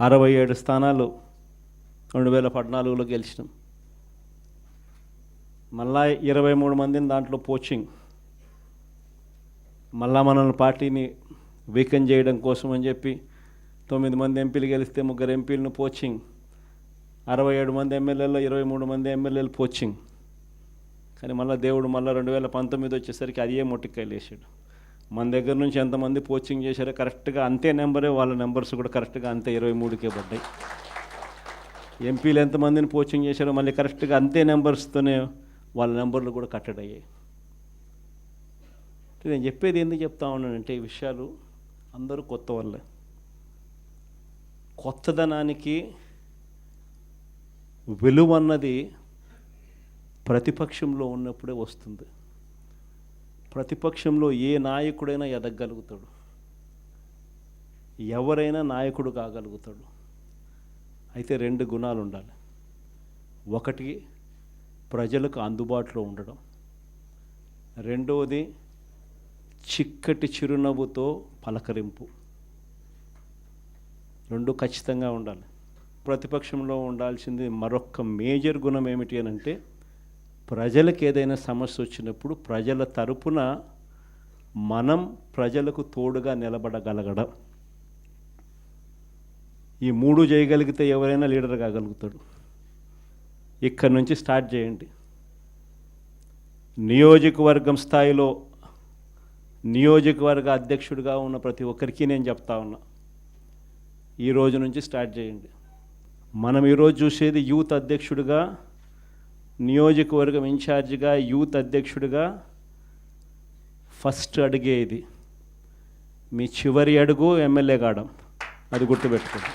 అరవై ఏడు స్థానాలు రెండు వేల పద్నాలుగులో గెలిచినాం. మళ్ళా ఇరవై మూడు మందిని దాంట్లో పోచింగ్. మళ్ళా మనల్ని పార్టీని వీకెండ్ చేయడం కోసం అని చెప్పి తొమ్మిది మంది ఎంపీలు గెలిస్తే ముగ్గురు ఎంపీలను పోచింగ్. అరవై ఏడు మంది ఎమ్మెల్యేలో ఇరవై మూడు మంది ఎమ్మెల్యేలు పోచింగ్. కానీ మళ్ళీ దేవుడు మళ్ళీ రెండు వేల పంతొమ్మిది వచ్చేసరికి అదే మొట్టికాయలు వేసాడు. మన దగ్గర నుంచి ఎంతమంది పోచింగ్ చేశారో కరెక్ట్గా అంతే నెంబరే వాళ్ళ నెంబర్స్ కూడా కరెక్ట్గా అంతే ఇరవై మూడుకే పడ్డాయి. ఎంపీలు ఎంతమందిని పోచింగ్ చేశారో మళ్ళీ కరెక్ట్గా అంతే నెంబర్స్తోనే వాళ్ళ నెంబర్లు కూడా కట్టడయ్యాయి అయ్యాయి. నేను చెప్పేది ఎందుకు చెప్తా ఉన్నానంటే ఈ విషయాలు అందరూ కొత్త వాళ్ళే. కొత్తదనానికి విలువ అన్నది ప్రతిపక్షంలో ఉన్నప్పుడే వస్తుంది. ప్రతిపక్షంలో ఏ నాయకుడైనా ఎదగలుగుతాడు ఎవరైనా నాయకుడు కాగలుగుతాడు. అయితే రెండు గుణాలు ఉండాలి. ఒకటి ప్రజలకు అందుబాటులో ఉండడం. రెండవది చిక్కటి చిరునవ్వుతో పలకరింపు. రెండు ఖచ్చితంగా ఉండాలి. ప్రతిపక్షంలో ఉండాల్సింది మరొక మేజర్ గుణం ఏమిటి అని అంటే ప్రజలకు ఏదైనా సమస్య వచ్చినప్పుడు ప్రజల తరపున మనం ప్రజలకు తోడుగా నిలబడగలగడం. ఈ మూడు చేయగలిగితే ఎవరైనా లీడర్ కాగలుగుతాడు. ఇక్కడి నుంచి స్టార్ట్ చేయండి. నియోజకవర్గం స్థాయిలో నియోజకవర్గ అధ్యక్షుడిగా ఉన్న ప్రతి ఒక్కరికి నేను చెప్తా ఉన్నా. ఈ రోజు నుంచి స్టార్ట్ చేయండి. మనం ఈరోజు చూసేది యూత్ అధ్యక్షుడిగా నియోజకవర్గం ఇన్ఛార్జిగా యూత్ అధ్యక్షుడిగా ఫస్ట్ అడిగే ఇది. మీ చివరి అడుగు ఎమ్మెల్యే కావడం అది గుర్తుపెట్టుకోండి.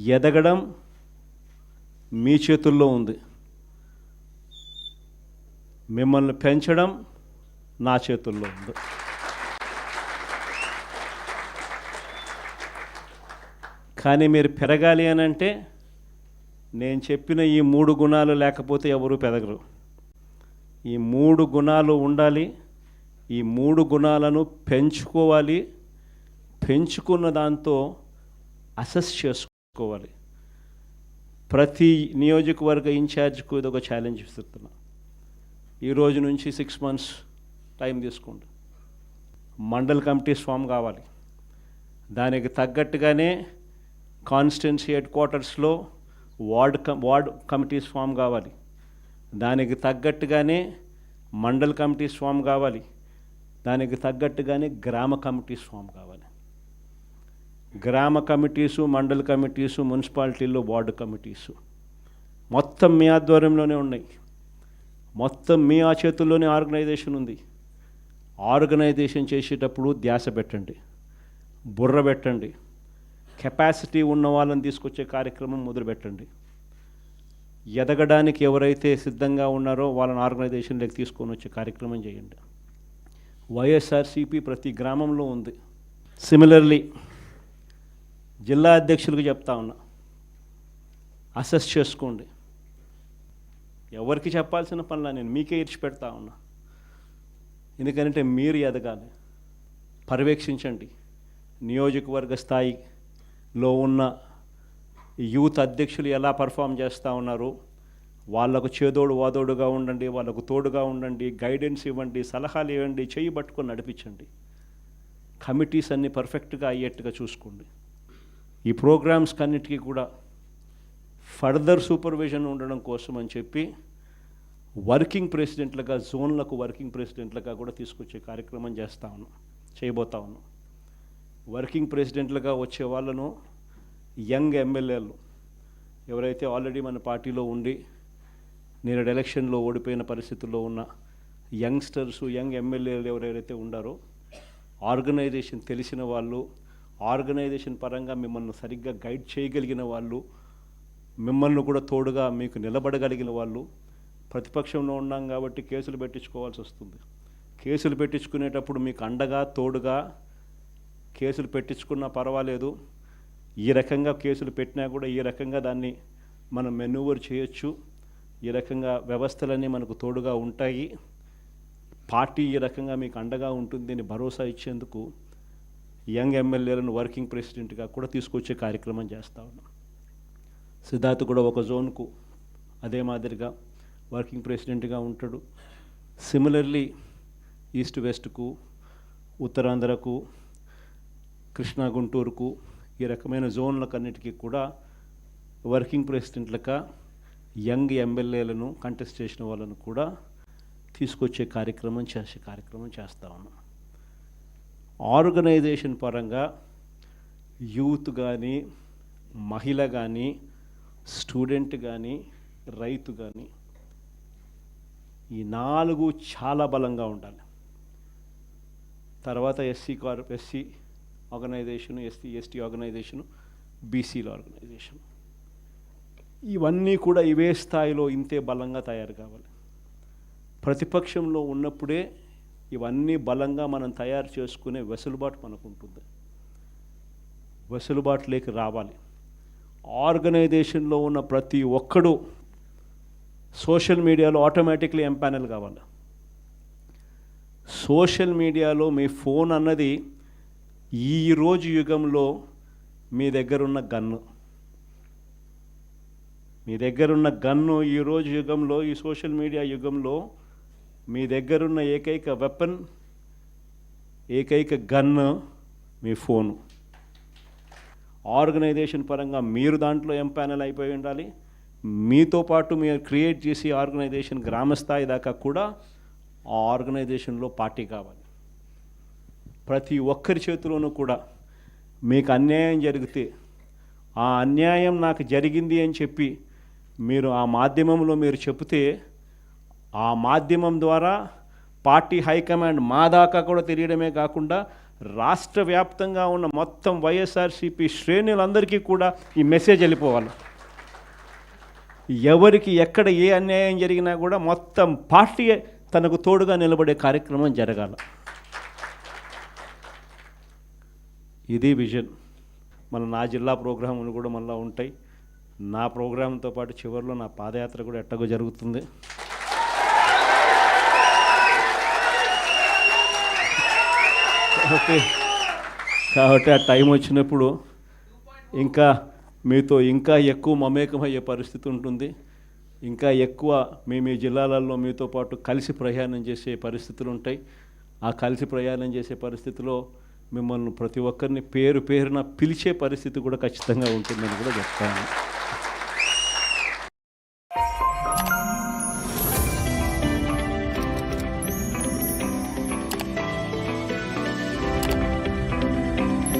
ఎదగడం మీ చేతుల్లో ఉంది. మిమ్మల్ని పెంచడం నా చేతుల్లో ఉంది. కానీ మీరు పెరగాలి అని అంటే నేను చెప్పిన ఈ మూడు గుణాలు లేకపోతే ఎవరు పెరగరు. ఈ మూడు గుణాలు ఉండాలి ఈ మూడు గుణాలను పెంచుకోవాలి పెంచుకున్న దాంతో అసెస్ చేసుకోవాలి. ప్రతి నియోజకవర్గ ఇన్ఛార్జ్కు ఇది ఒక ఛాలెంజ్ ఇస్తున్నా ఈ రోజు నుంచి సిక్స్ మంత్స్ టైం తీసుకోండి. మండల్ కమిటీస్ ఫామ్ కావాలి. దానికి తగ్గట్టుగానే కాన్స్టిట్యున్సీ హెడ్ క్వార్టర్స్లో ward cum ward committees form కావాలి. దానికి తగ్గట్టుగానే మండల్ కమిటీస్ ఫామ్ కావాలి. దానికి తగ్గట్టుగానే గ్రామ కమిటీస్ ఫామ్ కావాలి. గ్రామ కమిటీసు మండల్ కమిటీసు మున్సిపాలిటీల్లో వార్డు కమిటీసు మొత్తం మీ ఆధ్వర్యంలోనే ఉన్నాయి. మొత్తం మీ ఆ చేతుల్లోనే ఆర్గనైజేషన్ ఉంది. ఆర్గనైజేషన్ చేసేటప్పుడు ధ్యాస పెట్టండి. బుర్ర పెట్టండి. కెపాసిటీ ఉన్న వాళ్ళని తీసుకొచ్చే కార్యక్రమం మొదలుపెట్టండి. ఎదగడానికి ఎవరైతే సిద్ధంగా ఉన్నారో వాళ్ళని ఆర్గనైజేషన్లోకి తీసుకొని వచ్చే కార్యక్రమం చేయండి. వైఎస్ఆర్సీపీ ప్రతి గ్రామంలో ఉంది. సిమిలర్లీ జిల్లా అధ్యక్షులకు చెప్తా ఉన్నా అసెస్ చేసుకోండి. ఎవరికి చెప్పాల్సిన పనులా నేను మీకే ఇచ్చి పెడతా ఉన్నా. ఎందుకంటే మీరు ఎదగాలి. పర్యవేక్షించండి. నియోజకవర్గ స్థాయి లో ఉన్న యూత్ అధ్యక్షులు ఎలా పర్ఫామ్ చేస్తూ ఉన్నారు? వాళ్ళకు చేదోడు వాదోడుగా ఉండండి వాళ్ళకు తోడుగా ఉండండి గైడెన్స్ ఇవ్వండి సలహాలు ఇవ్వండి చేయి పట్టుకొని నడిపించండి. కమిటీస్ అన్నీ పర్ఫెక్ట్గా అయ్యేట్టుగా చూసుకోండి. ఈ ప్రోగ్రామ్స్ కన్నిటికీ కూడా ఫర్దర్ సూపర్విజన్ ఉండడం కోసం అని చెప్పి వర్కింగ్ ప్రెసిడెంట్లుగా జోన్లకు వర్కింగ్ ప్రెసిడెంట్లుగా కూడా తీసుకొచ్చే కార్యక్రమం చేస్తూ ఉన్నాం చేయబోతా ఉన్నాం. వర్కింగ్ ప్రెసిడెంట్లుగా వచ్చే వాళ్ళను యంగ్ ఎమ్మెల్యేలు ఎవరైతే ఆల్రెడీ మన పార్టీలో ఉండి నేను ఎలక్షన్లో ఓడిపోయిన పరిస్థితుల్లో ఉన్న యంగ్స్టర్స్ యంగ్ ఎమ్మెల్యేలు ఎవరెవరైతే ఉండారో ఆర్గనైజేషన్ తెలిసిన వాళ్ళు ఆర్గనైజేషన్ పరంగా మిమ్మల్ని సరిగ్గా గైడ్ చేయగలిగిన వాళ్ళు మిమ్మల్ని కూడా తోడుగా మీకు నిలబడగలిగిన వాళ్ళు ప్రతిపక్షంలో ఉన్నాం కాబట్టి కేసులు పెట్టించుకోవాల్సి వస్తుంది. కేసులు పెట్టించుకునేటప్పుడు మీకు అండగా తోడుగా కేసులు పెట్టించుకున్నా పర్వాలేదు. ఈ రకంగా కేసులు పెట్టినా కూడా ఈ రకంగా దాన్ని మనం మెనూవర్ చేయొచ్చు. ఈ రకంగా వ్యవస్థలన్నీ మనకు తోడుగా ఉంటాయి. పార్టీ ఈ రకంగా మీకు అండగా ఉంటుంది అని భరోసా ఇచ్చేందుకు యంగ్ ఎమ్మెల్యేలను వర్కింగ్ ప్రెసిడెంట్గా కూడా తీసుకొచ్చే కార్యక్రమం చేస్తా ఉన్నాం. సిద్ధార్థ్ కూడా ఒక జోన్కు అదే మాదిరిగా వర్కింగ్ ప్రెసిడెంట్గా ఉంటాడు. సిమిలర్లీ ఈస్ట్ వెస్ట్కు ఉత్తరాంధ్రకు కృష్ణా గుంటూరుకు ఈ రకమైన జోన్లకన్నిటికీ కూడా వర్కింగ్ ప్రెసిడెంట్లక యంగ్ ఎమ్మెల్యేలను కంటెస్ట్ చేసిన వాళ్ళను కూడా తీసుకొచ్చే కార్యక్రమం చేసే కార్యక్రమం చేస్తా ఉన్నాం. ఆర్గనైజేషన్ పరంగా యూత్ కానీ మహిళ కానీ స్టూడెంట్ కానీ రైతు కానీ ఈ నాలుగు చాలా బలంగా ఉండాలి. తర్వాత SC car SC organisation SC ST organisation బీసీల ఆర్గనైజేషన్ ఇవన్నీ కూడా ఇవే స్థాయిలో ఇంతే బలంగా తయారు కావాలి. ప్రతిపక్షంలో ఉన్నప్పుడే ఇవన్నీ బలంగా మనం తయారు చేసుకునే వెసులుబాటు మనకు ఉంటుంది వెసులుబాటులోకి రావాలి. ఆర్గనైజేషన్లో ఉన్న ప్రతి ఒక్కడు సోషల్ మీడియాలో ఆటోమేటిక్లీ ఎంపానల్ కావాలి. సోషల్ మీడియాలో మీ ఫోన్ అన్నది ఈ రోజు యుగంలో మీ దగ్గరున్న గన్ను. మీ దగ్గరున్న గన్ను ఈ రోజు యుగంలో ఈ సోషల్ మీడియా యుగంలో మీ దగ్గరున్న ఏకైక వెపన్ ఏకైక గన్ను మీ ఫోను. ఆర్గనైజేషన్ పరంగా మీరు దాంట్లో ఎంపానల్ అయిపోయి ఉండాలి. మీతో పాటు మీరు క్రియేట్ చేసి ఆర్గనైజేషన్ గ్రామస్థాయి దాకా కూడా ఆ ఆర్గనైజేషన్లో పార్టీ కావాలి. ప్రతి ఒక్కరి చేతిలోనూ కూడా మీకు అన్యాయం జరిగితే ఆ అన్యాయం నాకు జరిగింది అని చెప్పి మీరు ఆ మాధ్యమంలో మీరు చెబితే ఆ మాధ్యమం ద్వారా పార్టీ హైకమాండ్ మా దాకా కూడా తెలియడమే కాకుండా రాష్ట్ర వ్యాప్తంగా ఉన్న మొత్తం వైఎస్ఆర్సీపీ శ్రేణులందరికీ కూడా ఈ మెసేజ్ వెళ్ళిపోవాలి. ఎవరికి ఎక్కడ ఏ అన్యాయం జరిగినా కూడా మొత్తం పార్టీ తనకు తోడుగా నిలబడే కార్యక్రమం జరగాలి. ఇది విజన్. మన నా జిల్లా ప్రోగ్రాములు కూడా మళ్ళీ ఉంటాయి. నా ప్రోగ్రాంతో పాటు చివరిలో నా పాదయాత్ర కూడా ఎట్టగో జరుగుతుంది. కాబట్టి కాబట్టి ఆ టైం వచ్చినప్పుడు ఇంకా మీతో ఇంకా ఎక్కువ మమేకమయ్యే పరిస్థితి ఉంటుంది. ఇంకా ఎక్కువ మీ మీ జిల్లాలలో మీతో పాటు కలిసి ప్రయాణం చేసే పరిస్థితులు ఉంటాయి. ఆ కలిసి ప్రయాణం చేసే పరిస్థితిలో మిమ్మల్ని ప్రతి ఒక్కరిని పేరు పేరున పిలిచే పరిస్థితి కూడా ఖచ్చితంగా ఉంటుందని కూడా చెప్తాను.